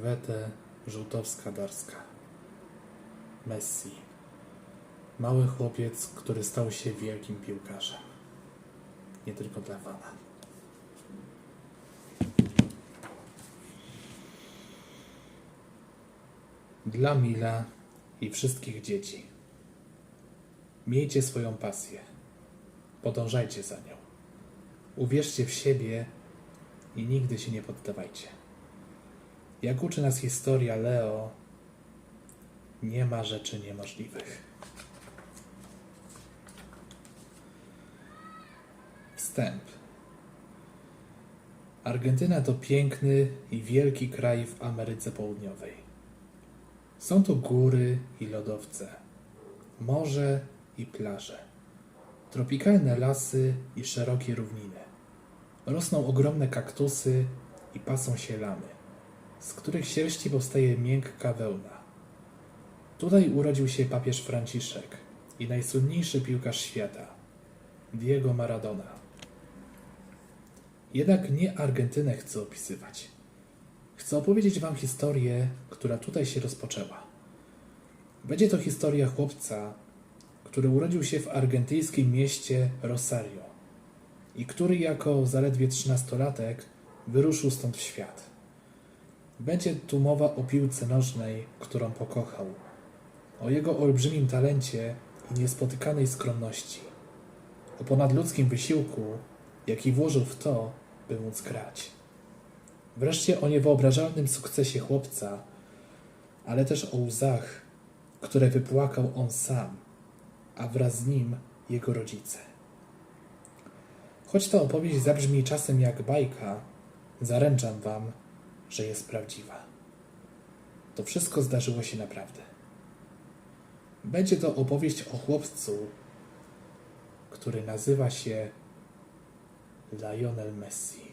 Margaretę Żółtowska-Darska. Messi. Mały chłopiec, który stał się wielkim piłkarzem. Nie tylko dla Wana. Dla Mila i wszystkich dzieci. Miejcie swoją pasję. Podążajcie za nią. Uwierzcie w siebie i nigdy się nie poddawajcie. Jak uczy nas historia Leo, nie ma rzeczy niemożliwych. Wstęp. Argentyna to piękny i wielki kraj w Ameryce Południowej. Są to góry i lodowce, morze i plaże, tropikalne lasy i szerokie równiny. Rosną ogromne kaktusy i pasą się lamy, z których sierści powstaje miękka wełna. Tutaj urodził się papież Franciszek i najsłynniejszy piłkarz świata, Diego Maradona. Jednak nie Argentynę chcę opisywać. Chcę opowiedzieć Wam historię, która tutaj się rozpoczęła. Będzie to historia chłopca, który urodził się w argentyńskim mieście Rosario i który jako zaledwie trzynastolatek wyruszył stąd w świat. Będzie tu mowa o piłce nożnej, którą pokochał, o jego olbrzymim talencie i niespotykanej skromności, o ponadludzkim wysiłku, jaki włożył w to, by móc grać. Wreszcie o niewyobrażalnym sukcesie chłopca, ale też o łzach, które wypłakał on sam, a wraz z nim jego rodzice. Choć ta opowieść zabrzmi czasem jak bajka, zaręczam wam, że jest prawdziwa. To wszystko zdarzyło się naprawdę. Będzie to opowieść o chłopcu, który nazywa się Lionel Messi.